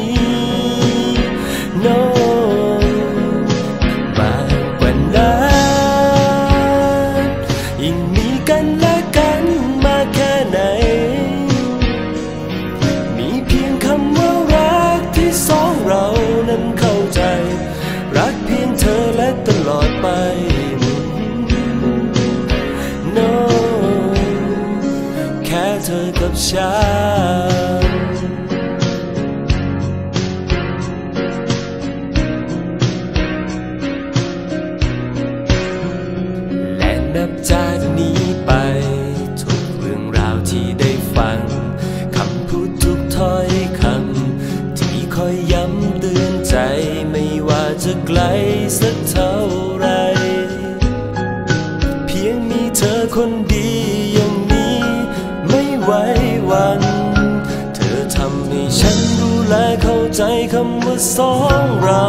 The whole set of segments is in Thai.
้ับฉันและนับจากนี้ไป ทุกเรื่องราวที่ได้ฟัง คำพูดทุกถ้อยคำ ที่คอยย้ำเตือนใจไม่ว่าจะไกลสักเท่าไร เพียงมีเธอคนดีย่า และเข้าใจคำว่าสองเรา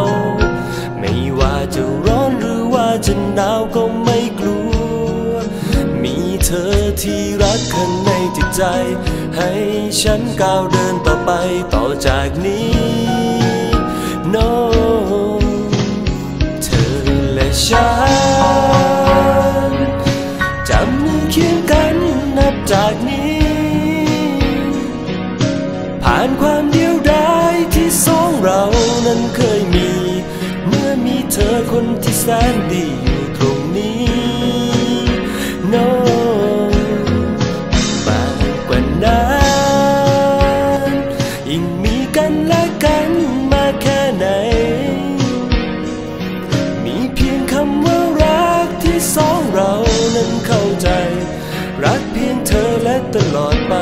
ไม่ว่าจะร้อนหรือว่าจะหนาวก็ไม่กลัว มีเธอที่รักข้างในจิตใจ ให้ฉันก้าวเดินต่อไปต่อจากนี้ no เธอและฉันจับมือเคียงกันนับจากนี้ ผ่านความดี เรานั้นเคยมี เมื่อมีเธอคนที่แสนดีอยู่ตรงนี้ no มากกว่านั้นยิ่งมีกันและกันมาแค่ไหน มีเพียงคำว่ารักที่สองเรานั้นเข้าใจ รักเพียงเธอและตลอดไป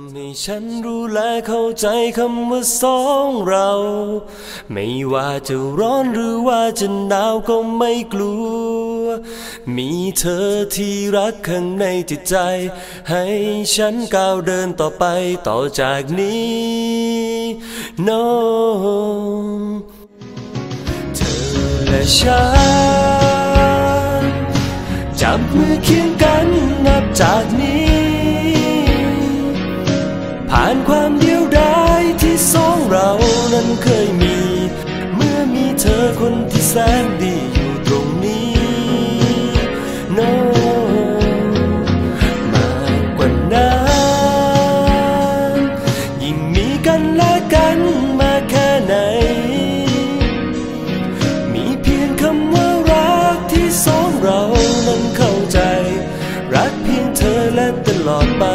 ำให้ฉันรู้และเข้าใจคำว่าสองเรา ไม่ว่าจะร้อนหรือว่าจะหนาวก็ไม่กลัว มีเธอที่รักข้างในจิตใจ ให้ฉันก้าวเดินต่อไปต่อจากนี้ no เธอและฉัน จับมือเคียงกันนับจากนี้ การความเดียวดายที่สองเรานั้นเคยมี เมื่อมีเธอคนที่แสนดีอยู่ตรงนี้ no มากกว่านั้นยิ่งมีกันและกันมาแค่ไหน มีเพียงคำว่ารักที่สองเรานั้นเข้าใจ รักเพียงเธอและตลอดไป